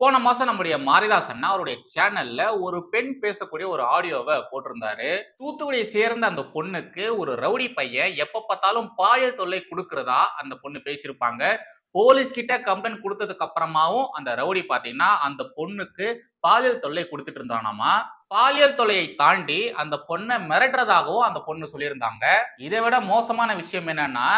போன மாசம் நம்முடைய மாரிதாசன் அவருடைய சேனல்ல ஒரு பெண் பேசக்கூடிய ஒரு ஆடியோவை போட்டிருந்தாரு. தூத்துக்குடியை சேர்ந்த அந்த பொண்ணுக்கு ஒரு ரவுடி பையன் எப்ப பார்த்தாலும் பாலியல் தொல்லை கொடுக்கறதா அந்த பொண்ணு பேசியிருப்பாங்க. போலீஸ் கிட்ட கம்ப்ளைண்ட் கொடுத்ததுக்கு அப்புறமாவும் அந்த ரவுடி பாத்தீங்கன்னா அந்த பொண்ணுக்கு பாலியல் தொல்லை கொடுத்துட்டு இருந்தானாமா? பாலியல் தொல்லையை தாண்டி அந்த பொண்ணை மிரட்டுறதாகவும் அந்த பொண்ணு சொல்லியிருந்தாங்க. இதை விட மோசமான விஷயம் என்னன்னா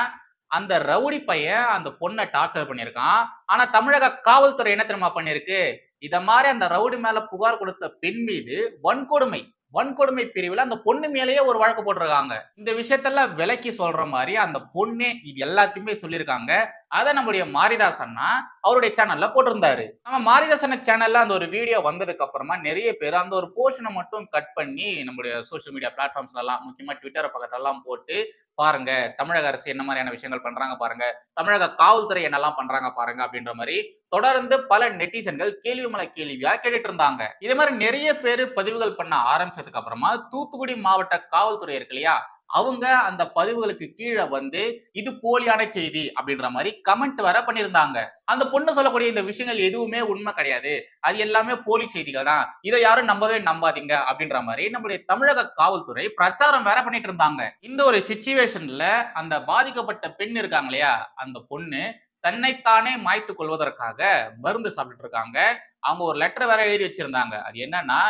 அந்த ரவுடி பையன் அந்த பொண்ணை டார்ச்சர் பண்ணியிருக்கான். ஆனா தமிழக காவல்துறை என்ன தெரியுமா பண்ணிருக்கு இத மாதிரி அந்த ரவுடி மேல புகார் கொடுத்த பெண் மீது வன்கொடுமை. வன்கொடுமை பிரிவில் அந்த பொண்ணு மேலேயே ஒரு வழக்கு போட்டிருக்காங்க. இந்த விஷயத்தெல்லாம் விலக்கி சொல்ற மாதிரி அந்த பொண்ணே இது எல்லாத்தையுமே சொல்லியிருக்காங்க. அதை நம்முடைய மாரிதாசன்னா அவருடைய சேனல்ல போட்டிருந்தாரு. நம்ம மாரிதாசன சேனல்ல அந்த ஒரு வீடியோ வந்ததுக்கு அப்புறமா நிறைய பேர் அந்த ஒரு போர்ஷனை மட்டும் கட் பண்ணி நம்முடைய சோசியல் மீடியா பிளாட்ஃபார்ம்ஸ்ல எல்லாம் முக்கியமா ட்விட்டர் பக்கத்தெல்லாம் போட்டு பாருங்க தமிழக அரசு என்ன மாதிரியான விஷயங்கள் பண்றாங்க பாருங்க தமிழக காவல்துறை என்னெல்லாம் பண்றாங்க பாருங்க அப்படின்ற மாதிரி தொடர்ந்து பல நெட்டிசன்கள் கேள்வி மலை கேள்வியா கேட்டுட்டு இருந்தாங்க. இதே மாதிரி நிறைய பேர் பதிவுகள் பண்ண ஆரம்பிச்சதுக்கு அப்புறமா தூத்துக்குடி மாவட்ட காவல்துறை இருக்கு இல்லையா? அவங்க அந்த பதிவுகளுக்கு கீழே வந்து இது போலியான செய்தி அப்படின்ற மாதிரி கமெண்ட் வேற பண்ணியிருந்தாங்க. அந்த பொண்ணு சொல்லக்கூடிய இந்த விஷயங்கள் எதுவுமே உண்மை கிடையாது. அது எல்லாமே போலி செய்திகள் தான். இதை யாரும் நம்பவே நம்பாதீங்க அப்படின்ற மாதிரி நம்மளுடைய தமிழக காவல்துறை பிரச்சாரம் வேற பண்ணிட்டு இருந்தாங்க. இந்த ஒரு சுச்சுவேஷன்ல அந்த பாதிக்கப்பட்ட பெண் இருக்காங்க இல்லையா? அந்த பொண்ணு தன்னைத்தானே மாய்த்து கொள்வதற்காக மருந்து சாப்பிட்டுட்டு இருக்காங்க. அவங்க ஒரு லெட்டர் வேற எழுதி வச்சிருந்தாங்க. அது என்னன்னா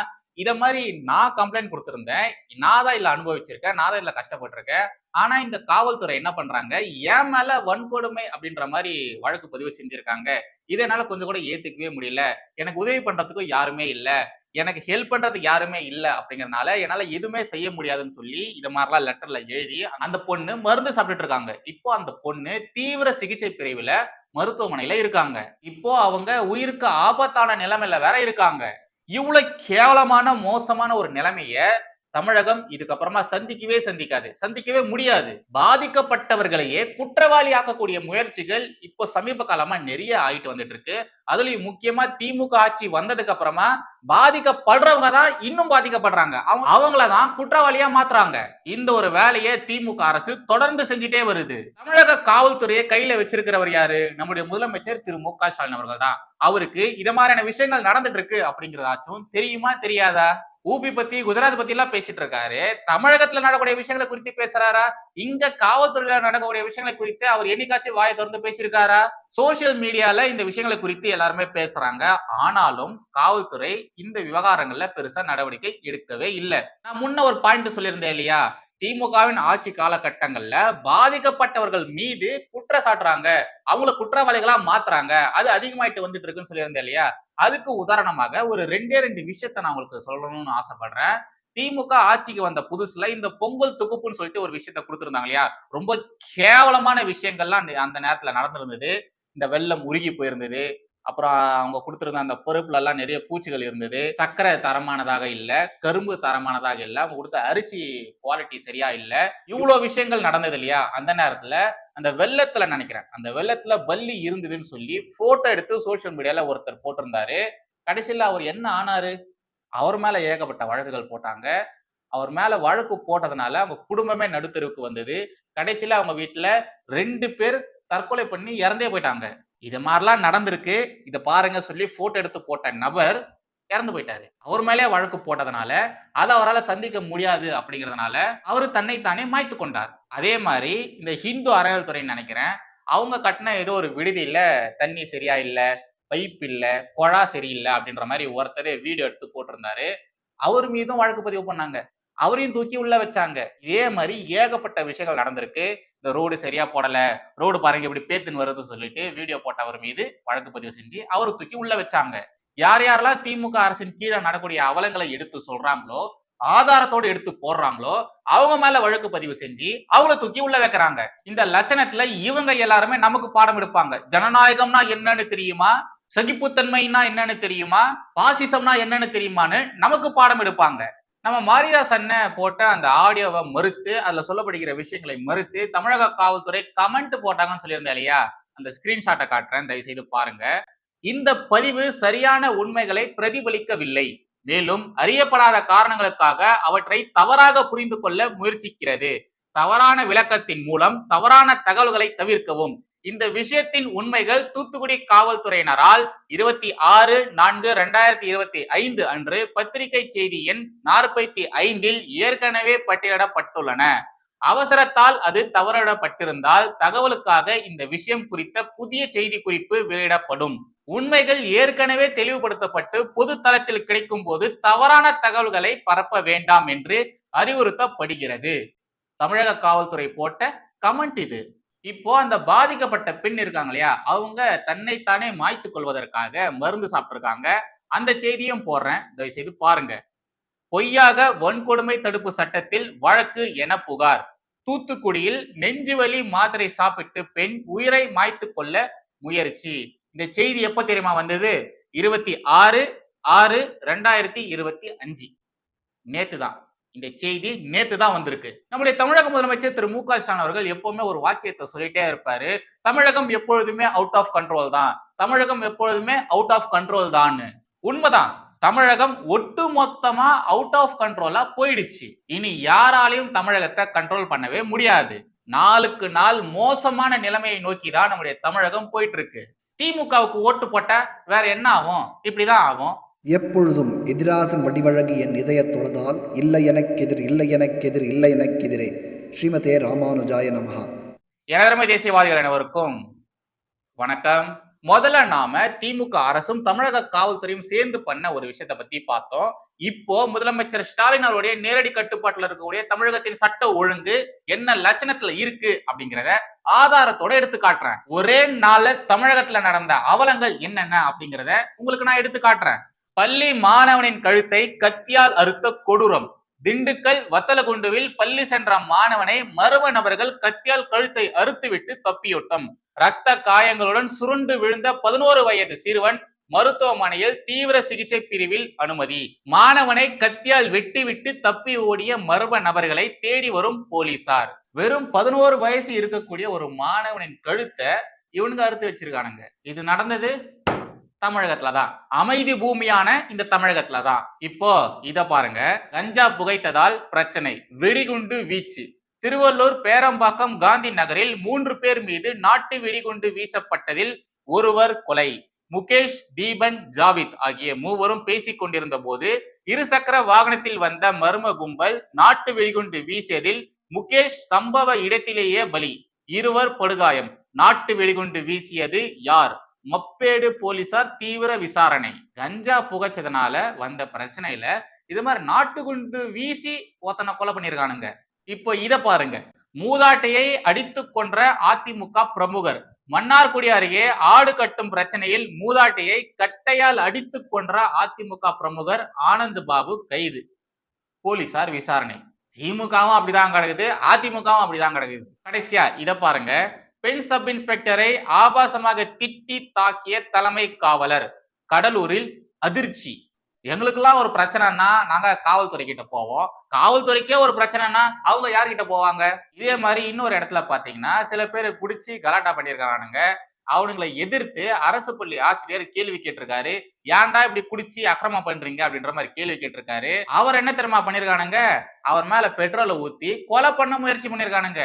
இதை மாதிரி நான் கம்ப்ளைண்ட் கொடுத்துருந்தேன். நான் தான் இதில் அனுபவிச்சிருக்கேன். நான் தான் இதில் கஷ்டப்பட்டிருக்கேன். ஆனால் இந்த காவல்துறை என்ன பண்ணுறாங்க என் மேலே வன்கொடுமை அப்படின்ற மாதிரி வழக்கு பதிவு செஞ்சுருக்காங்க. இதை என்னால் கொஞ்சம் கூட ஏற்றுக்கவே முடியல. எனக்கு உதவி பண்ணுறதுக்கும் யாருமே இல்லை. எனக்கு ஹெல்ப் பண்ணுறதுக்கு யாருமே இல்லை அப்படிங்கிறனால என்னால் எதுவுமே செய்ய முடியாதுன்னு சொல்லி இது மாதிரிலாம் லெட்டரில் எழுதி அந்த பொண்ணு மருந்து சாப்பிட்டுட்டு இருக்காங்க. இப்போ அந்த பொண்ணு தீவிர சிகிச்சை பிரிவில் மருத்துவமனையில இருக்காங்க. இப்போ அவங்க உயிருக்கு ஆபத்தான நிலைமையில வேற இருக்காங்க. இவ்வளவு கேவலமான மோசமான ஒரு நிலைமையை தமிழகம் இதுக்கப்புறமா சந்திக்கவே சந்திக்காது. சந்திக்கவே முடியாது. பாதிக்கப்பட்டவர்களையே குற்றவாளி ஆக்கக்கூடிய முயற்சிகள் இப்போ சமீப காலமா நிறைய ஆயிட்டு வந்துட்டு இருக்கு அதுலயும் முக்கியமா திமுக ஆட்சி வந்ததுக்கு அப்புறமா பாதிக்கப்படுறவங்க தான் இன்னும் பாதிக்கப்படுறாங்க. அவங்க அவங்கள தான் குற்றவாளியா மாத்துறாங்க. இந்த ஒரு வேலையை திமுக அரசு தொடர்ந்து செஞ்சுட்டே வருது. தமிழக காவல்துறையை கையில வச்சிருக்கிறவர் யாரு? நம்முடைய முதலமைச்சர் திரு மு க ஸ்டாலின் அவர்கள் தான். அவருக்கு இத மாதிரியான விஷயங்கள் நடந்துட்டு இருக்கு அப்படிங்கறதாச்சும் தெரியுமா தெரியாதா? ஊபி பத்தி குஜராத் பத்தி எல்லாம் பேசிட்டு இருக்காரு தமிழகத்துல நடக்கக்கூடிய விஷயங்களை குறித்து பேசுறாரா? இங்க காவல்துறையில நடக்கக்கூடிய விஷயங்களை குறித்து அவர் என்னைக்காச்சும் வாயை திறந்து பேசியிருக்காரா? சோசியல் மீடியால இந்த விஷயங்களை குறித்து எல்லாருமே பேசுறாங்க. ஆனாலும் காவல்துறை இந்த விவகாரங்கள்ல பெருசா நடவடிக்கை எடுக்கவே இல்லை. நான் முன்ன ஒரு பாயிண்ட் சொல்லியிருந்தேன் இல்லையா? திமுகவின் ஆட்சி காலகட்டங்கள்ல பாதிக்கப்பட்டவர்கள் மீது குற்ற சாட்டுறாங்க அவங்கள குற்றவாளிகளா மாத்துறாங்க. அது அதிகமாயிட்டு வந்துட்டு இருக்குன்னு சொல்லியிருந்தேன் இல்லையா? அதுக்கு உதாரணமாக ஒரு ரெண்டே ரெண்டு விஷயத்த நான் உங்களுக்கு சொல்லணும்னு ஆசைப்படுறேன். திமுக ஆட்சிக்கு வந்த புதுசுல இந்த பொங்கல் தொகுப்புன்னு சொல்லிட்டு ஒரு விஷயத்த கொடுத்துருந்தாங்க இல்லையா? ரொம்ப கேவலமான விஷயங்கள்லாம் அந்த நேரத்துல நடந்திருந்தது. இந்த வெள்ளம் உருகி போயிருந்தது. அப்புறம் அவங்க கொடுத்துருந்த அந்த பொறுப்புல எல்லாம் நிறைய பூச்சிகள் இருந்தது. சர்க்கரை தரமானதாக இல்லை கரும்பு தரமானதாக இல்லை அவங்க கொடுத்த அரிசி குவாலிட்டி சரியா இல்லை. இவ்வளோ விஷயங்கள் நடந்தது இல்லையா? அந்த நேரத்துல அந்த வெள்ளத்துல நினைக்கிறேன். அந்த வெள்ளத்துல பல்லி இருந்ததுன்னு சொல்லி போட்டோ எடுத்து சோசியல் மீடியால ஒருத்தர் போட்டிருந்தாரு. கடைசியில் அவர் என்ன ஆனாரு? அவர் மேல ஏகப்பட்ட வழக்குகள் போட்டாங்க. அவர் மேல வழக்கு போட்டதுனால அவங்க குடும்பமே நடுத்தருவுக்கு வந்தது. கடைசியில அவங்க வீட்டுல ரெண்டு பேர் தற்கொலை பண்ணி இறந்தே போயிட்டாங்க. இது மாதிரிலாம் நடந்திருக்கு. இதை பாருங்க சொல்லி போட்டோ எடுத்து போட்ட நபர் இறந்து போயிட்டாரு. அவர் மேலே வழக்கு போட்டதுனால அதை அவரால் சந்திக்க முடியாது அப்படிங்கிறதுனால அவர் தன்னைத்தானே மாய்த்து கொண்டார். அதே மாதிரி இந்த ஹிந்து அறநிலைத்துறைன்னு நினைக்கிறேன் அவங்க கட்டின ஏதோ ஒரு விடுதியில தண்ணி சரியா இல்லை பைப் இல்லை குழா சரியில்லை அப்படின்ற மாதிரி ஒருத்தர் வீடியோ எடுத்து போட்டிருந்தாரு. அவர் மீதும் வழக்கு பதிவு பண்ணாங்க. அவரையும் தூக்கி உள்ள வச்சாங்க. இதே மாதிரி ஏகப்பட்ட விஷயங்கள் நடந்திருக்கு. இந்த ரோடு சரியா போடல. ரோடு பாருங்க இப்படி பேத்துன்னு வருதுன்னு சொல்லிட்டு வீடியோ போட்டவர் மீது வழக்கு பதிவு செஞ்சு அவரை தூக்கி உள்ள வச்சாங்க. யார் யாரெல்லாம் திமுக அரசின் கீழே நடக்கூடிய அவலங்களை எடுத்து சொல்றாங்களோ ஆதாரத்தோடு எடுத்து போடுறாங்களோ அவங்க மேல வழக்கு பதிவு செஞ்சு அவங்கள தூக்கி உள்ள வைக்கிறாங்க. இந்த லட்சணத்துல இவங்க எல்லாருமே நமக்கு பாடம் எடுப்பாங்க. ஜனநாயகம்னா என்னன்னு தெரியுமா? சகிப்புத்தன்மைனா என்னன்னு தெரியுமா? பாசிசம்னா என்னன்னு தெரியுமான்னு நமக்கு பாடம் எடுப்பாங்க. நம்ம மாரிதாஸ் அண்ணன் போட்ட அந்த ஆடியோவை மறுத்து அதுல சொல்லப்படுகிற விஷயங்களை மறுத்து தமிழக காவல்துறை கமெண்ட் போட்டாங்கன்னு சொல்லியிருந்தேன் இல்லையா? அந்த ஸ்கிரீன்ஷாட்டை காட்டுறேன். தயவு செய்து பாருங்க. இந்த பதிவு சரியான உண்மைகளை பிரதிபலிக்கவில்லை. மேலும் அறியப்படாத காரணங்களுக்காக அவற்றை தவறாக புரிந்து கொள்ள முயற்சிக்கிறது. தவறான விளக்கத்தின் மூலம் தவறான தகவல்களை தவிர்க்கவும். இந்த விஷயத்தின் உண்மைகள் தூத்துக்குடி காவல்துறையினரால் இருபத்தி ஆறு நான்கு இரண்டாயிரத்தி இருபத்தி ஐந்து அன்று பத்திரிகை செய்தி எண் நாற்பத்தி ஐந்தில் ஏற்கனவே பட்டியலிடப்பட்டுள்ளன. அவசரத்தால் அது தவறிடப்பட்டிருந்தால் தகவலுக்காக இந்த விஷயம் குறித்த புதிய செய்தி குறிப்பு வெளியிடப்படும். உண்மைகள் ஏற்கனவே தெளிவுபடுத்தப்பட்டு பொது தளத்தில் கிடைக்கும் போது தவறான தகவல்களை பரப்ப வேண்டாம் என்று அறிவுறுத்தப்படுகிறது. தமிழக காவல்துறை போட்ட கமெண்ட் இது. இப்போ அந்த பாதிக்கப்பட்ட பெண் இருக்காங்க இல்லையா அவங்க தன்னைத்தானே மாய்த்து கொள்வதற்காக மருந்து சாப்பிட்டுருக்காங்க. அந்த செய்தியும் போடுறேன். தயவு செய்து பாருங்க. பொய்யாக வன்கொடுமை தடுப்பு சட்டத்தில் வழக்கு என புகார். தூத்துக்குடியில் நெஞ்சுவலி மாத்திரை சாப்பிட்டு பெண் உயிரை மாய்த்து கொள்ள முயற்சி. இந்த செய்தி எப்ப தெரியுமா வந்தது? இருபத்தி ஆறு ஆறு ரெண்டாயிரத்தி இருபத்தி அஞ்சு. நேத்து தான் இந்த செய்தி நேத்து தான் வந்திருக்கு. நம்முடைய தமிழக முதலமைச்சர் திரு மு க ஸ்டாலின் அவர்கள் எப்பவுமே ஒரு வாக்கியத்தை சொல்லிட்டே இருப்பாரு. தமிழகம் எப்பொழுதுமே அவுட் ஆஃப் கண்ட்ரோல் தான். தமிழகம் எப்பொழுதுமே அவுட் ஆஃப் கண்ட்ரோல் தான் உண்மைதான். தமிழகம் ஒட்டு மொத்தமா அவுட் ஆஃப் கண்ட்ரோலா போயிடுச்சு. இனி யாராலையும் தமிழகத்தை கண்ட்ரோல் பண்ணவே முடியாது. நாளுக்கு நாள் மோசமான நிலைமையை நோக்கி தான் நம்முடைய தமிழகம் போயிட்டு இருக்கு. திமுகவுக்கு ஓட்டு போட்டா வேற என்ன ஆகும்? இப்படிதான் ஆகும். எப்பொழுதும் எதிராசன் வடிவழகு என் இதயத் தொழுதால் இல்லை எனக்கெதிர் இல்லை எனக்கெதிர் இல்லை எனக்கெதிரே ஸ்ரீமதே ராமானுஜாய நமஹா. எனதரமை தேசியவாதிகள் அனைவருக்கும் வணக்கம். முதல்ல நாம திமுக அரசும் தமிழக காவல்துறையும் சேர்ந்து பண்ண ஒரு விஷயத்தை பத்தி பார்த்தோம். இப்போ முதலமைச்சர் ஸ்டாலின் அவருடைய நேரடி கட்டுப்பாட்டுல இருக்கக்கூடிய தமிழகத்தின் சட்ட ஒழுங்கு என்ன லட்சணத்துல இருக்கு அப்படிங்கிறத ஆதாரத்தோட எடுத்து காட்டுறேன். ஒரே நாள்ல தமிழகத்துல நடந்த அவலங்கள் என்னென்ன அப்படிங்கிறத உங்களுக்கு நான் எடுத்து காட்டுறேன். பள்ளி மாணவனின் கழுத்தை கத்தியால் அறுத்த கொடூரம். திண்டுக்கல் வத்தலகுண்டுவில் பள்ளி சென்ற மாணவனை மர்ம நபர்கள் கத்தியால் கழுத்தை அறுத்துவிட்டு தப்பியோட்டம். ரத்த காயங்களுடன் சுருண்டு விழுந்த பதினோரு வயது சிறுவன் மருத்துவமனையில் தீவிர சிகிச்சை பிரிவில் அனுமதி. மாணவனை கத்தியால் வெட்டிவிட்டு தப்பி ஓடிய மர்ம நபர்களை தேடி வரும் போலீசார். வெறும் பதினோரு வயசு இருக்கக்கூடிய ஒரு மாணவனின் கழுத்தை இவனுங்க அறுத்து வச்சிருக்கானுங்க. இது நடந்தது தமிழகத்துலதான். அமைதி பூமியான இந்த தமிழகத்துலதான். இப்போ இத பாருங்க. கஞ்சா புகைத்ததால் பிரச்சனை. வெடிகுண்டு வீச்சு. திருவள்ளூர் பேரம்பாக்கம் காந்தி நகரில் மூன்று பேர் மீது நாட்டு வெடிகுண்டு வீசப்பட்டதில் ஒருவர் கொலை. முகேஷ் தீபன் ஜாவித் ஆகிய மூவரும் பேசிக் கொண்டிருந்த போது இருசக்கர வாகனத்தில் வந்த மர்ம கும்பல் நாட்டு வெடிகுண்டு வீசியதில் முகேஷ் சம்பவ இடத்திலேயே பலி. இருவர் படுகாயம். நாட்டு வெடிகுண்டு வீசியது யார்? மப்பேடு போலீசார் தீவிர விசாரணை. கஞ்சா புகைச்சதுனால வந்த பிரச்சனையில இது மாதிரி நாட்டு குண்டு வீசி ஒருத்தனை கொலை பண்ணிருக்கானுங்க இப்போ இத பாருங்க. மூதாட்டையை அடித்து கொன்ற அதிமுக பிரமுகர். மன்னார்குடி அருகே ஆடு கட்டும் பிரச்சனையில் மூதாட்டையை கட்டையால் அடித்து கொன்ற அதிமுக பிரமுகர் ஆனந்த் பாபு கைது. போலீசார் விசாரணை. திமுகவும் அப்படிதான் கிடக்குது அதிமுகவும் அப்படிதான் கிடக்குது. கடைசியா இத பாருங்க. பெண் சப் இன்ஸ்பெக்டரை ஆபாசமாக திட்டி தாக்கிய தலைமை காவலர். கடலூரில் அதிர்ச்சி. எங்களுக்கெல்லாம் ஒரு பிரச்சனைனா நாங்க காவல்துறை கிட்ட போவோம். காவல்துறைக்கே ஒரு பிரச்சனைனா அவங்க யார்கிட்ட போவாங்க? இதே மாதிரி இன்னொரு இடத்துல பாத்தீங்கன்னா சில பேர் குடிச்சு கலாட்டா பண்ணியிருக்கானுங்க அவனுங்களை எதிர்த்து அரசு பள்ளி ஆசிரியர் கேள்வி கேட்டிருக்காரு. ஏன்டா இப்படி குடிச்சு அக்கிரமம் பண்றீங்க? அப்படின்ற மாதிரி கேள்வி கேட்டிருக்காரு. அவர் என்ன தெரியுமா பண்ணிருக்கானுங்க அவர் மேல பெட்ரோலை ஊத்தி கொலை பண்ண முயற்சி பண்ணிருக்கானுங்க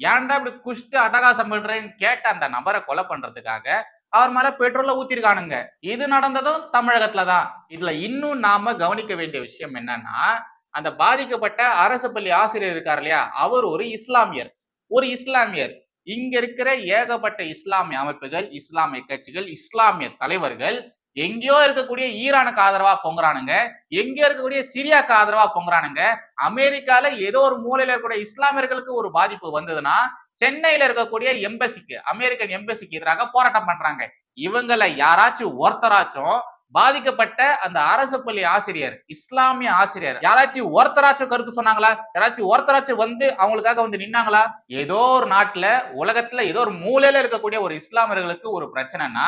ஏன்டா இப்படி குஷ்டு அட்டகாசம் பண்றேன்னு கேட்ட அந்த நபரை கொலை பண்றதுக்காக அவர் மேல பெட்ரோல ஊத்திருக்கானுங்க. இது நடந்ததும் தமிழகத்துல தான். இதுல இன்னும் நாம கவனிக்க வேண்டிய விஷயம் என்னன்னா அந்த பாதிக்கப்பட்ட அரசு பள்ளி ஆசிரியர் இருக்கார் இல்லையா? அவர் ஒரு இஸ்லாமியர். ஒரு இஸ்லாமியர். இங்க இருக்கிற ஏகப்பட்ட இஸ்லாமிய அமைப்புகள் இஸ்லாமிய கட்சிகள் இஸ்லாமிய தலைவர்கள் எங்கேயோ இருக்கக்கூடிய ஈரானுக்கு ஆதரவா பொங்குறானுங்க. எங்கேயோ இருக்கக்கூடிய சிரியாக்கு ஆதரவா பொங்குறானுங்க. அமெரிக்கால ஏதோ ஒரு மூலையில இருக்கக்கூடிய இஸ்லாமியர்களுக்கு ஒரு பாதிப்பு வந்ததுன்னா சென்னையில இருக்கக்கூடிய எம்பசிக்கு அமெரிக்கன் எம்பசிக்கு எதிராக போராட்டம் பண்றாங்க. இவங்கள யாராச்சும் ஒருத்தராச்சும் பாதிக்கப்பட்ட அந்த அரசு பள்ளி ஆசிரியர் இஸ்லாமிய ஆசிரியர் யாராச்சும் ஒருத்தராச்சும் கருத்து சொன்னாங்களா? யாராச்சும் ஒருத்தராச்சும் வந்து அவங்களுக்காக வந்து நின்னாங்களா? ஏதோ ஒரு நாட்டுல உலகத்துல ஏதோ ஒரு மூலையில இருக்கக்கூடிய ஒரு இஸ்லாமியர்களுக்கு ஒரு பிரச்சனைனா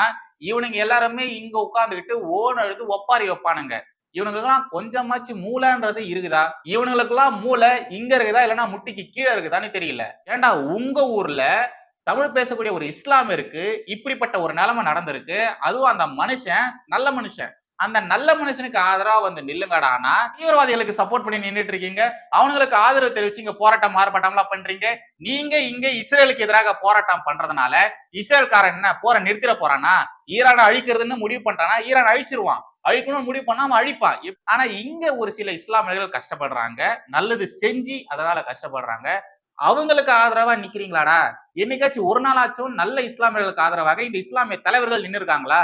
இவனுங்க எல்லாருமே இங்க உட்காந்துக்கிட்டு ஓன் எழுது ஒப்பாரி வைப்பானுங்க. இவனுங்களுக்கெல்லாம் கொஞ்சமாச்சு மூளைன்றது இருக்குதா? இவனுங்களுக்கெல்லாம் மூளை இங்க இருக்குதா? இல்லைன்னா முட்டிக்கு கீழே இருக்குதான்னு தெரியல. ஏண்டா உங்க ஊர்ல தமிழ் பேசக்கூடிய ஒரு இஸ்லாமியருக்கு இப்படிப்பட்ட ஒரு நிலைமை நடந்திருக்கு அதுவும் அந்த மனுஷன் நல்ல மனுஷன். அந்த நல்ல மனுஷனுக்கு ஆதரவா வந்து நில்லுங்கடானா தீவிரவாதிகளுக்கு சப்போர்ட் பண்ணி நின்னுட்டு இருக்கீங்க அவங்களுக்கு ஆதரவு தெரிவிச்சு இங்க போராட்டம் ஆர்ப்பாட்டம்லாம் பண்றீங்க. நீங்க இங்க இஸ்ரேலுக்கு எதிராக போராட்டம் பண்றதுனால இஸ்ரேல்காரன் என்ன போற நிறுத்திட போறானா? ஈரானை அழிக்கிறதுன்னு முடிவு பண்றானா ஈரான் அழிச்சிருவான். அழிக்கணும்னு முடிவு பண்ணாம அழிப்பான். ஆனா இங்க ஒரு சில இஸ்லாமியர்கள் கஷ்டப்படுறாங்க. நல்லது செஞ்சு அதனால கஷ்டப்படுறாங்க. அவங்களுக்கு ஆதரவா நிக்கிறீங்களாடா? என்னைக்காச்சும் ஒரு நாளாச்சும் நல்ல இஸ்லாமியர்களுக்கு ஆதரவாக இந்த இஸ்லாமிய தலைவர்கள் நின்னு இருக்காங்களா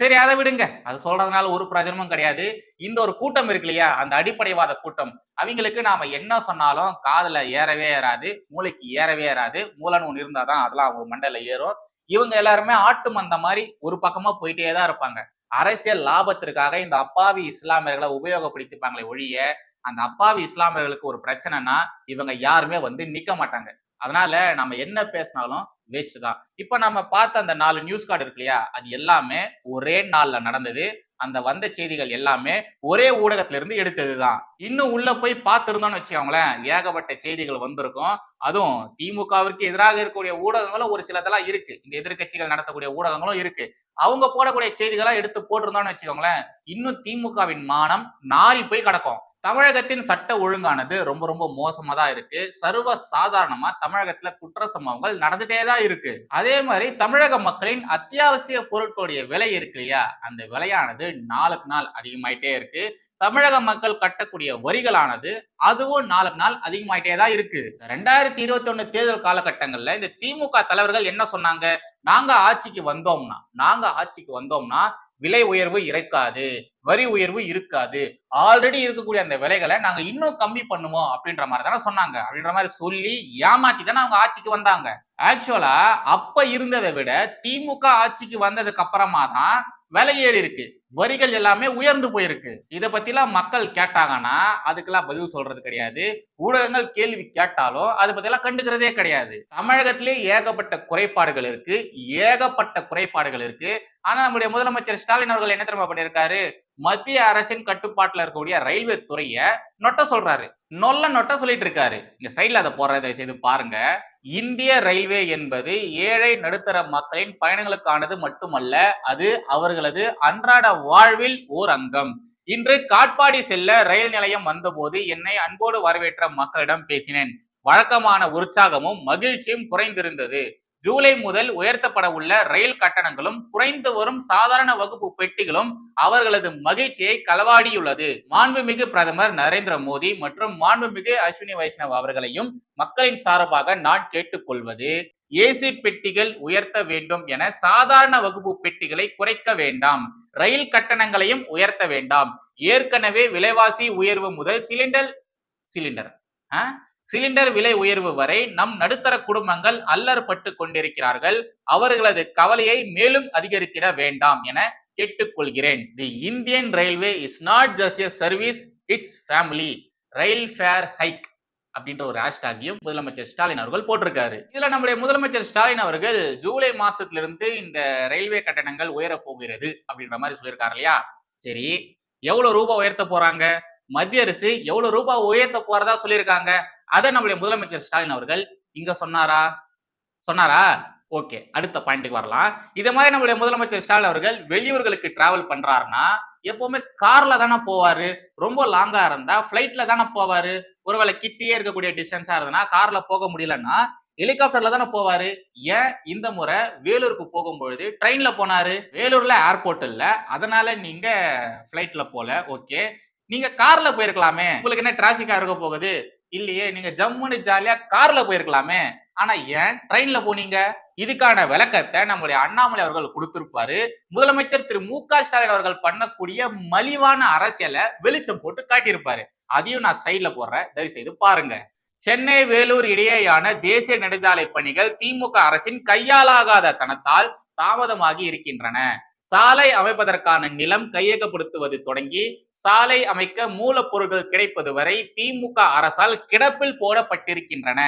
சரி அதை விடுங்க. அது சொல்றதுனால ஒரு பிரயோஜனமும் கிடையாது. இந்த ஒரு கூட்டம் இருக்கு இல்லையா? அந்த அடிப்படைவாத கூட்டம். அவங்களுக்கு நாம என்ன சொன்னாலும் காதல ஏறவே ஏறாது மூளைக்கு ஏறவே ஏறாது. மூளைன்னு ஒன்று இருந்தாதான் அதெல்லாம் அவங்க மண்டல ஏறும். இவங்க எல்லாருமே ஆட்டு மந்த மாதிரி ஒரு பக்கமா போயிட்டே தான் இருப்பாங்க. அரசியல் லாபத்திற்காக இந்த அப்பாவி இஸ்லாமியர்களை உபயோகப்படுத்திப்பாங்களே ஒழிய அந்த அப்பாவி இஸ்லாமியர்களுக்கு ஒரு பிரச்சனைனா இவங்க யாருமே வந்து நிக்க மாட்டாங்க. அதனால நம்ம என்ன பேசினாலும் வேஸ்ட் தான். இப்ப நம்ம பார்த்த அந்த நாலு நியூஸ் கார்டு இருக்கு இல்லையா? அது எல்லாமே ஒரே நாள்ல நடந்தது. அந்த வந்த செய்திகள் எல்லாமே ஒரே ஊடகத்துல இருந்து எடுத்ததுதான் இன்னும் உள்ள போய் பார்த்துருந்தோம்னு வச்சுக்கோங்களேன் ஏகப்பட்ட செய்திகள் வந்திருக்கும். அதுவும் திமுகவிற்கு எதிராக இருக்கக்கூடிய ஊடகங்களும் ஒரு சிலதெல்லாம் இருக்கு. இந்த எதிர்க்கட்சிகள் நடத்தக்கூடிய ஊடகங்களும் இருக்கு. அவங்க போடக்கூடிய செய்திகளாம் எடுத்து போட்டிருந்தோம்னு வச்சுக்கோங்களேன் இன்னும் திமுகவின் மானம் நாரி போய் கிடக்கும். தமிழகத்தின் சட்ட ஒழுங்கானது ரொம்ப ரொம்ப மோசமா தான் இருக்கு. சர்வ சாதாரணமா தமிழகத்துல குற்ற சம்பவங்கள் நடந்துட்டே தான் இருக்கு. அதே மாதிரி தமிழக மக்களின் அத்தியாவசிய பொருட்களுடைய விலை இருக்கு இல்லையா? அந்த விலையானது நாளுக்கு நாள் அதிகமாயிட்டே இருக்கு. தமிழக மக்கள் கட்டக்கூடிய வரிகளானது அதுவும் நாளுக்கு நாள் அதிகமாயிட்டே தான் இருக்கு. ரெண்டாயிரத்தி இருபத்தி ஒண்ணு தேர்தல் காலகட்டங்கள்ல இந்த திமுக தலைவர்கள் என்ன சொன்னாங்க? நாங்க ஆட்சிக்கு வந்தோம்னா நாங்க ஆட்சிக்கு வந்தோம்னா விலை உயர்வு இருக்காது வரி உயர்வு இருக்காது. ஆல்ரெடி இருக்கக்கூடிய அந்த விலைகளை நாங்க இன்னும் கம்மி பண்ணுவோம் அப்படின்ற மாதிரி தானே சொன்னாங்க. அப்படின்ற மாதிரி சொல்லி ஏமாத்தி தானே அவங்க ஆட்சிக்கு வந்தாங்க. ஆக்சுவலா அப்ப இருந்ததை விட திமுக ஆட்சிக்கு வந்ததுக்கு அப்புறமா தான் விலை ஏறி இருக்கு. வரிகள் எல்லாமே உயர்ந்து போயிருக்கு. இதை பத்திலாம் மக்கள் கேட்டாங்கன்னா அதுக்கெல்லாம் பதில் சொல்றது கிடையாது. ஊடகங்கள் கேள்வி கேட்டாலும் அதை பத்திலாம் கண்டுக்கிறதே கிடையாது. தமிழகத்திலே ஏகப்பட்ட குறைபாடுகள் இருக்கு. ஏகப்பட்ட குறைபாடுகள் இருக்கு. ஆனா நம்முடைய முதலமைச்சர் ஸ்டாலின் அவர்கள் என்ன தெரியுமா பண்ணியிருக்காரு? மத்திய அரசின் கட்டுப்பாட்டுல இருக்கக்கூடிய ரயில்வே துறைய நொட்ட சொல்றாரு. நொல்ல நொட்ட சொல்லிட்டு இருக்காரு. இங்க சைட்ல அதை போடுறதை செய்து பாருங்க. இந்திய ரயில்வே என்பது ஏழை நடுத்தர மக்களின் பயணங்களுக்கானது மட்டுமல்ல அது அவர்களது அன்றாட வாழ்வில் ஓர் அங்கம் இன்று காட்பாடி செல்ல ரயில் நிலையம் வந்தபோது என்னை அன்போடு வரவேற்ற மக்களிடம் பேசினேன். வழக்கமான உற்சாகமும் மகிழ்ச்சியும் குறைந்திருந்தது. ஜூலை முதல் உயர்த்தப்பட உள்ள ரயில் கட்டணங்களும் குறைந்து வரும் சாதாரண வகுப்பு பெட்டிகளும் அவர்களது மகிழ்ச்சியை களவாடியுள்ளது. மாண்புமிகு பிரதமர் நரேந்திர மோடி மற்றும் மாண்புமிகு அஸ்வினி வைஷ்ணவ் அவர்களையும் மக்களின் சார்பாக நான் கேட்டுக்கொள்வது ஏசி பெட்டிகள் உயர்த்த வேண்டும் என சாதாரண வகுப்பு பெட்டிகளை குறைக்க வேண்டாம். ரயில் கட்டணங்களையும் உயர்த்த வேண்டாம். ஏற்கனவே விலைவாசி உயர்வு முதல் சிலிண்டர் சிலிண்டர் ஆஹ் சிலிண்டர் விலை உயர்வு வரை நம் நடுத்தர குடும்பங்கள் அல்லற்பட்டு கொண்டிருக்கிறார்கள். அவர்களது கவலையை மேலும் அதிகரித்திட வேண்டாம் என கேட்டுக்கொள்கிறேன். The Indian railway is not just a service it's family rail fare hike அப்படின்ற ஒரு ஹேஷ்டாகையும் முதலமைச்சர் ஸ்டாலின் அவர்கள் போட்டிருக்காரு. இதுல நம்முடைய முதலமைச்சர் ஸ்டாலின் அவர்கள் ஜூலை மாசத்திலிருந்து இந்த ரயில்வே கட்டணங்கள் உயரப் போகிறது அப்படின்ற மாதிரி சொல்லியிருக்காரு இல்லையா? சரி எவ்வளவு ரூபாய் உயர்த்த போறாங்க? மத்திய அரசு எவ்வளவு ரூபாய் உயர்த்த போறதா சொல்லியிருக்காங்க? அதை நம்முடைய முதலமைச்சர் ஸ்டாலின் அவர்கள் இங்க சொன்னாரா? சொன்னாரா? ஓகே அடுத்த பாயிண்ட்டுக்கு வரலாம். இதே மாதிரி நம்முடைய முதலமைச்சர் ஸ்டாலின் அவர்கள் வெளியூர்களுக்கு டிராவல் பண்றாருன்னா எப்பவுமே கார்ல தானே போவாரு? ரொம்ப லாங்கா இருந்தா பிளைட்ல தானே போவாரு? ஒருவேளை கிட்டே இருக்கக்கூடிய டிஸ்டன்ஸா இருந்ததுன்னா கார்ல போக முடியலன்னா ஹெலிகாப்டர்ல தானே போவாரு? ஏன் இந்த முறை வேலூருக்கு போகும்பொழுது ட்ரெயின்ல போனாரு? வேலூர்ல ஏர்போர்ட் இல்ல. அதனால நீங்க பிளைட்ல போல ஓகே. நீங்க கார்ல போயிருக்கலாமே. உங்களுக்கு என்ன டிராபிக்கா இருக்க போகுது? இல்லையே நீங்க ஜம்முன்னு ஜாலியா கார்ல போயிருக்கலாமே. ஆனா ஏன்? ட்ரெயின்ல போனீங்க. இதுக்கான விளக்கத்தை நம்முடைய அண்ணாமலை அவர்கள் கொடுத்திருப்பாரு. முதலமைச்சர் திரு மு க ஸ்டாலின் அவர்கள் பண்ணக்கூடிய மலிவான அரசியலை வெளிச்சம் போட்டு காட்டியிருப்பாரு. அதையும் நான் சைட்ல போடுறேன். தயவு செய்து பாருங்க. சென்னை வேலூர் இடையேயான தேசிய நெடுஞ்சாலை பணிகள் திமுக அரசின் கையாலாகாத தனத்தால் தாமதமாகி இருக்கின்றன. சாலை அமைப்பதற்கான நிலம் கையகப்படுத்துவது தொடங்கி சாலை அமைக்க மூலப்பொருட்கள் கிடைப்பது வரை திமுக அரசால் கிடப்பில் போடப்பட்டிருக்கின்றன.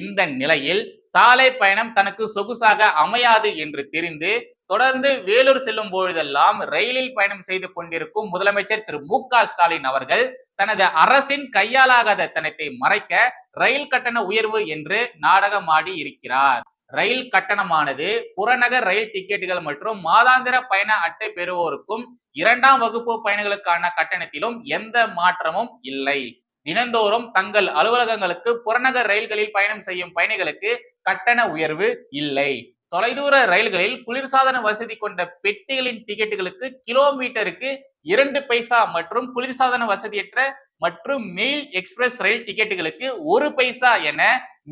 இந்த நிலையில் சாலை பயணம் தனக்கு சொகுசாக அமையாது என்று தெரிந்து தொடர்ந்து வேலூர் செல்லும் பொழுதெல்லாம் ரயிலில் பயணம் செய்து கொண்டிருக்கும் முதலமைச்சர் திரு மு ஸ்டாலின் அவர்கள் தனது அரசின் கையாலாகாத தனத்தை மறைக்க ரயில் கட்டண உயர்வு என்று நாடகமாடி இருக்கிறார். ரயில் கட்டணமானது புறநகர் ரயில் டிக்கெட்டுகள் மற்றும் மாதாந்திர பயண அட்டை பெறுவோருக்கும் இரண்டாம் வகுப்பு பயணிகளுக்கான கட்டணத்திலும் எந்த மாற்றமும் இல்லை. தினந்தோறும் தங்கள் அலுவலகங்களுக்கு புறநகர் ரயில்களில் பயணம் செய்யும் பயணிகளுக்கு கட்டண உயர்வு இல்லை. தொலைதூர ரயில்களில் குளிர்சாதன வசதி கொண்ட பெட்டிகளின் டிக்கெட்டுகளுக்கு கிலோமீட்டருக்கு இரண்டு பைசா மற்றும் குளிர்சாதன வசதியற்ற மற்றும் மெயில் எக்ஸ்பிரஸ் ரயில் டிக்கெட்டுகளுக்கு ஒரு பைசா என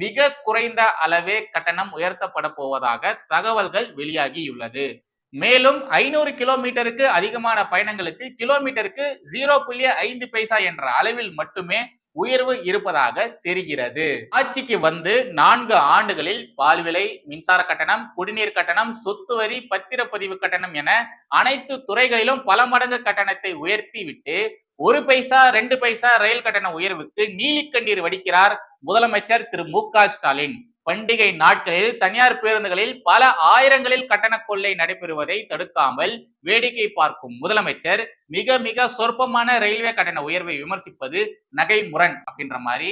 மிக குறைந்த அளவே கட்டணம் உயர்த்தப்பட போவதாக தகவல்கள் வெளியாகியுள்ளது. மேலும் ஐநூறு கிலோமீட்டருக்கு அதிகமான பயணங்களுக்கு கிலோமீட்டருக்கு ஜீரோ புள்ளி ஐந்து பைசா என்ற அளவில் மட்டுமே உயர்வு இருப்பதாக தெரிகிறது. ஆட்சிக்கு வந்து நான்கு ஆண்டுகளில் பால் விலை மின்சார கட்டணம் குடிநீர் கட்டணம் சொத்து வரி பத்திரப்பதிவு கட்டணம் என அனைத்து துறைகளிலும் பல மடங்கு கட்டணத்தை உயர்த்தி விட்டு ஒரு பைசா ரெண்டு பைசா ரயில் கட்டண உயர்வுக்கு நீலிக்கண்ணீர் வடிக்கிறார் முதலமைச்சர் திரு மு க ஸ்டாலின். பண்டிகை நாட்களில் தனியார் பேருந்துகளில் பல ஆயிரங்களில் கட்டண கொள்ளை நடைபெறுவதை தடுக்காமல் வேடிக்கை பார்க்கும் முதலமைச்சர் மிக மிக சொற்பமான ரயில்வே கட்டண உயர்வை விமர்சிப்பது நகை முரண் அப்படின்ற மாதிரி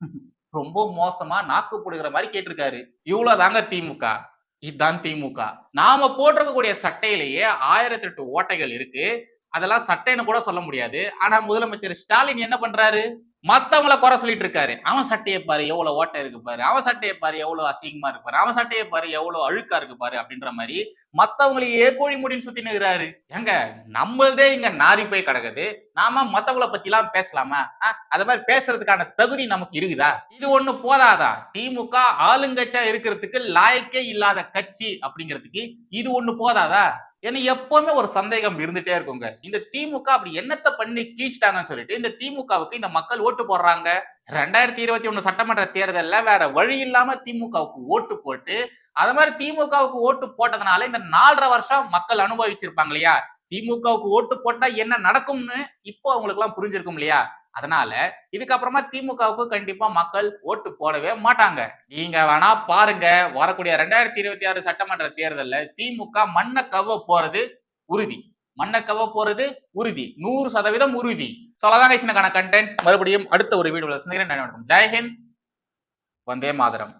ரொம்ப மோசமா நாக்கு போடுகிற மாதிரி கேட்டிருக்காரு. இவ்வளவு தாங்க திமுக. இதுதான் திமுக. நாம போட்டிருக்கக்கூடிய சட்டையிலேயே ஆயிரத்தி எட்டு ஓட்டைகள் இருக்கு. அதெல்லாம் சட்டைன்னு கூட சொல்ல முடியாது. ஆனா முதலமைச்சர் ஸ்டாலின் என்ன பண்றாரு? மத்தவங்கள குறை சொல்லிட்டு இருக்காரு. அவன் சட்டையை பாரு எவ்வளவு ஓட்டை இருக்கு பாரு. அவன் சட்டையை பாரு எவ்வளவு அசிங்கமா இருக்கு பாரு. அவன் சட்டையை பாரு எவ்வளவு அழுக்கா இருக்கு பாரு அப்படின்ற மாதிரி மத்தவங்களையே கோழி முடின்னு சுத்தி நிற்கிறாரு ஏங்க நம்மளதே இங்க நாரி போய் கிடக்குது. நாம மத்தவங்கள பத்தி எல்லாம் பேசலாமா? ஆ, மாதிரி பேசுறதுக்கான தகுதி நமக்கு இருக்குதா? இது ஒண்ணு போதாதா? திமுக ஆளுங்கட்சியா இருக்கிறதுக்கு லாயக்கே இல்லாத கட்சி அப்படிங்கிறதுக்கு இது ஒண்ணு போதாதா? ஏன்னா எப்பவுமே ஒரு சந்தேகம் இருந்துட்டே இருக்குங்க. இந்த திமுக அப்படி என்னத்தை பண்ணி கீழ்ச்சிட்டாங்கன்னு சொல்லிட்டு இந்த திமுகவுக்கு இந்த மக்கள் ஓட்டு போடுறாங்க. ரெண்டாயிரத்தி இருபத்தி ஒண்ணு சட்டமன்ற தேர்தல்ல வேற வழி இல்லாம திமுகவுக்கு ஓட்டு போட்டு அது மாதிரி திமுகவுக்கு ஓட்டு போட்டதுனால இந்த நாலரை வருஷம் மக்கள் அனுபவிச்சிருப்பாங்க இல்லையா? திமுகவுக்கு ஓட்டு போட்டா என்ன நடக்கும்னு இப்போ அவங்களுக்கு எல்லாம் புரிஞ்சிருக்கும் இல்லையா? அதனால இதுக்கப்புறமா திமுகவுக்கு கண்டிப்பா மக்கள் ஓட்டு போடவே மாட்டாங்க. நீங்க வேணா பாருங்க வரக்கூடிய ரெண்டாயிரத்தி இருபத்தி ஆறு சட்டமன்ற தேர்தல்ல திமுக மண்ணை கவ போறது உறுதி. மண்ணை கவ போறது உறுதி. நூறு சதவீதம் உறுதி. சொல்லதாங்க கைசினக்கான கண்டென்ட் மறுபடியும் அடுத்த ஒரு வீடியோல சந்திக்கிறேன். ஜெய்ஹிந்த் வந்தே மாதரம்.